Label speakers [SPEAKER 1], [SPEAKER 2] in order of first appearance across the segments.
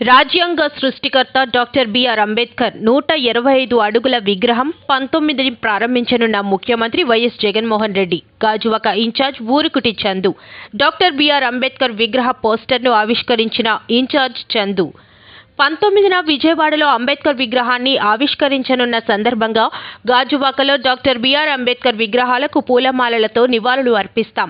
[SPEAKER 1] రాజ్యాంగ సృష్టికర్త doctor BR Ambedkar నూట ఇరవై ఐదు అడుగుల విగ్రహం పంతొమ్మిదిని ప్రారంభించనున్న ముఖ్యమంత్రి YS Jaganmohan Reddy Gajuwaka incharge Urukuti Chandu doctor BR Ambedkar విగ్రహ పోస్టర్ను ఆవిష్కరించిన ఇన్ఛార్జ్ చందు పంతొమ్మిదిన విజయవాడలో అంబేద్కర్ విగ్రహాన్ని ఆవిష్కరించనున్న సందర్భంగా గాజువాకలో డాక్టర్ బిఆర్ అంబేద్కర్ విగ్రహాలకు పూలమాలలతో నివాళులు అర్పిస్తాం.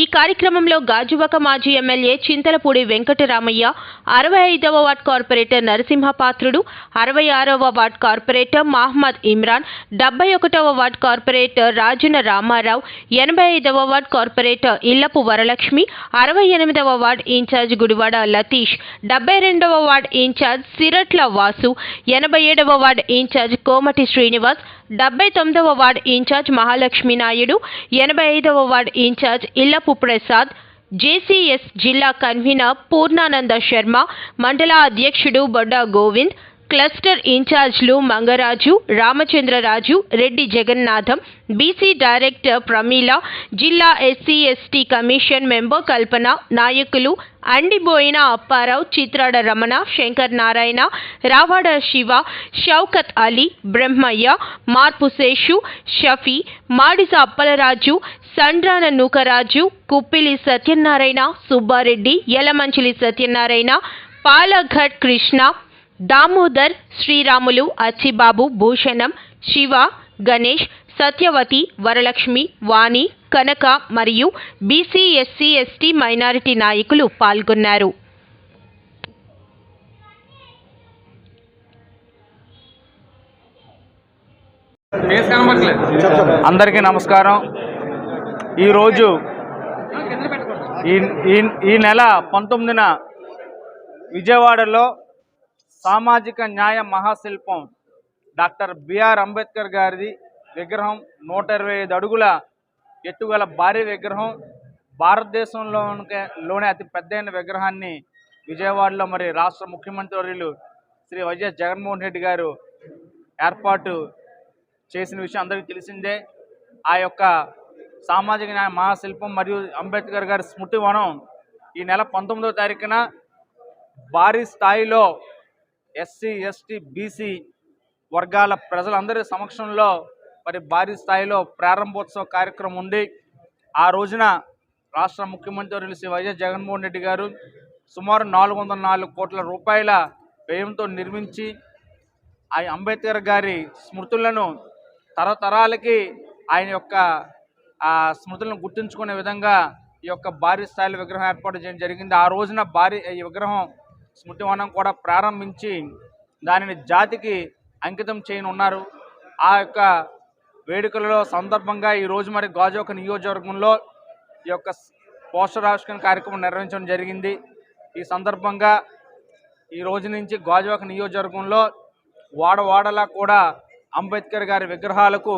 [SPEAKER 1] ఈ కార్యక్రమంలో గాజువాక మాజీ ఎమ్మెల్యే చింతలపూడి వెంకటరామయ్య అరవై ఐదవ వార్డ్ కార్పొరేటర్ నరసింహపాత్రుడు అరవై ఆరవ వార్డ్ కార్పొరేటర్ మహమ్మద్ ఇమ్రాన్ డెబ్బై ఒకటవ వార్డ్ కార్పొరేటర్ రాజున రామారావు ఎనభై ఐదవ వార్డ్ కార్పొరేటర్ ఇల్లపు వరలక్ష్మి అరవై ఎనిమిదవ వార్డ్ ఇన్ఛార్జ్ గుడివాడ లతీష్ డెబ్బై రెండవ వార్డ్ ఇన్ఛార్జ్ సిరట్ల వాసు ఎనభై ఏడవ వార్డ్ ఇన్ఛార్జ్ కోమటి శ్రీనివాస్ డెబ్బై తొమ్మిదవ వార్డ్ ఇన్ఛార్జ్ మహాలక్ష్మి నాయుడు ఎనభై ఐదవ ward incharge Illapu Prasad JCS జిల్లా కన్వీనర్ పూర్ణానంద శర్మ మండల అధ్యక్షుడు బొడ్డా గోవింద్ క్లస్టర్ ఇన్ఛార్జ్లు మంగరాజు రామచంద్రరాజు రెడ్డి జగన్నాథం బీసీ డైరెక్టర్ ప్రమీల జిల్లా SC ST commission member Kalpana నాయకులు అండిబోయిన అప్పారావు చిత్రాడ రమణ శంకర్ నారాయణ రావాడ శివ షౌకత్ అలీ బ్రహ్మయ్య మార్పు శేషు షఫీ మాడిస అప్పలరాజు సండ్రాన నూకరాజు కుప్పిలి సత్యనారాయణ సుబ్బారెడ్డి యలమంచిలి సత్యనారాయణ పాలఘట్ కృష్ణ దామోదర్ శ్రీరాములు అచ్చిబాబు భూషణం శివ గణేష్ సత్యవతి వరలక్ష్మి వాణి కనక మరియు బీసీ ఎస్సీ ఎస్టీ మైనారిటీ నాయకులు పాల్గొన్నారు.
[SPEAKER 2] అందరికీ నమస్కారం. ఈరోజు ఈ ఈ ఈ నెల పంతొమ్మిదిన విజయవాడలో సామాజిక న్యాయ మహాశిల్పం డాక్టర్ బిఆర్ అంబేద్కర్ గారిది విగ్రహం నూట ఇరవై ఐదు అడుగుల ఎత్తుగల భారీ విగ్రహం. భారతదేశంలో అతి పెద్దైన విగ్రహాన్ని విజయవాడలో మరి రాష్ట్ర ముఖ్యమంత్రివర్యులు శ్రీ వైఎస్ జగన్మోహన్ రెడ్డి గారు ఏర్పాటు చేసిన విషయం అందరికీ తెలిసిందే. ఆ యొక్క సామాజిక న్యాయ మహాశిల్పం మరియు అంబేద్కర్ గారి స్మృతి వనం ఈ నెల పంతొమ్మిదవ తారీఖున భారీ స్థాయిలో ఎస్సీ ఎస్టీ బీసీ వర్గాల ప్రజలందరి సమక్షంలో మరి భారీ స్థాయిలో ప్రారంభోత్సవ కార్యక్రమం ఉంది ఆ రోజున రాష్ట్ర ముఖ్యమంత్రి శ్రీ వైఎస్ జగన్మోహన్ రెడ్డి గారు సుమారు నాలుగు వందల నాలుగు కోట్ల రూపాయల వ్యయంతో నిర్మించి ఆ అంబేద్కర్ గారి స్మృతులను తరతరాలకి ఆయన యొక్క ఆ స్మృతులను గుర్తుంచుకునే విధంగా ఈ యొక్క భారీ స్థాయిలో విగ్రహం ఏర్పాటు చేయడం జరిగింది. ఆ రోజున భారీ ఈ విగ్రహం స్మృతివనం కూడా ప్రారంభించి దానిని జాతికి అంకితం చేయనున్నారు. ఆ యొక్క వేడుకలలో సందర్భంగా ఈ మరి గాజోక నియోజకవర్గంలో ఈ యొక్క పోస్టర్ ఆవిష్కరణ కార్యక్రమం నిర్వహించడం జరిగింది. ఈ సందర్భంగా ఈ రోజు నుంచి గాజువాక నియోజకవర్గంలో వాడవాడలా కూడా అంబేద్కర్ గారి విగ్రహాలకు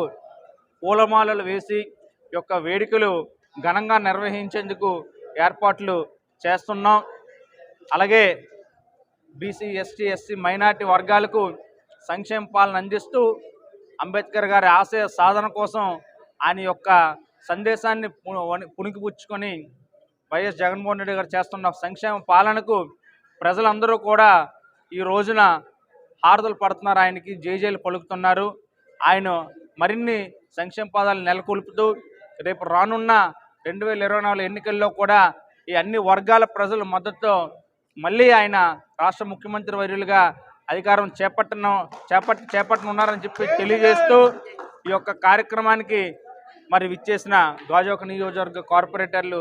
[SPEAKER 2] పూలమాలలు వేసి యొక్క వేడుకలు ఘనంగా నిర్వహించేందుకు ఏర్పాట్లు చేస్తున్నాం. అలాగే బీసీ ఎస్టీ ఎస్సీ మైనార్టీ వర్గాలకు సంక్షేమ పాలన అందిస్తూ అంబేద్కర్ గారి ఆశయ సాధన కోసం ఆయన యొక్క సందేశాన్ని పుణికిపుచ్చుకొని వైఎస్ జగన్మోహన్ రెడ్డి గారు చేస్తున్న సంక్షేమ పాలనకు ప్రజలందరూ కూడా ఈ రోజున హారతలు పడుతున్నారు. ఆయనకి జేజేలు పలుకుతున్నారు. ఆయన మరిన్ని సంక్షేమ పదాలు నెలకొల్పుతూ రేపు రానున్న రెండు వేల ఇరవై నాలుగు ఎన్నికల్లో కూడా ఈ అన్ని వర్గాల ప్రజల మద్దతుతో మళ్ళీ ఆయన రాష్ట్ర ముఖ్యమంత్రి వర్యులుగా అధికారం చేపట్టను చేపట్ చేపట్టనున్నారని చెప్పి తెలియజేస్తూ ఈ యొక్క కార్యక్రమానికి మరి విచ్చేసిన గాజోక నియోజకవర్గ కార్పొరేటర్లు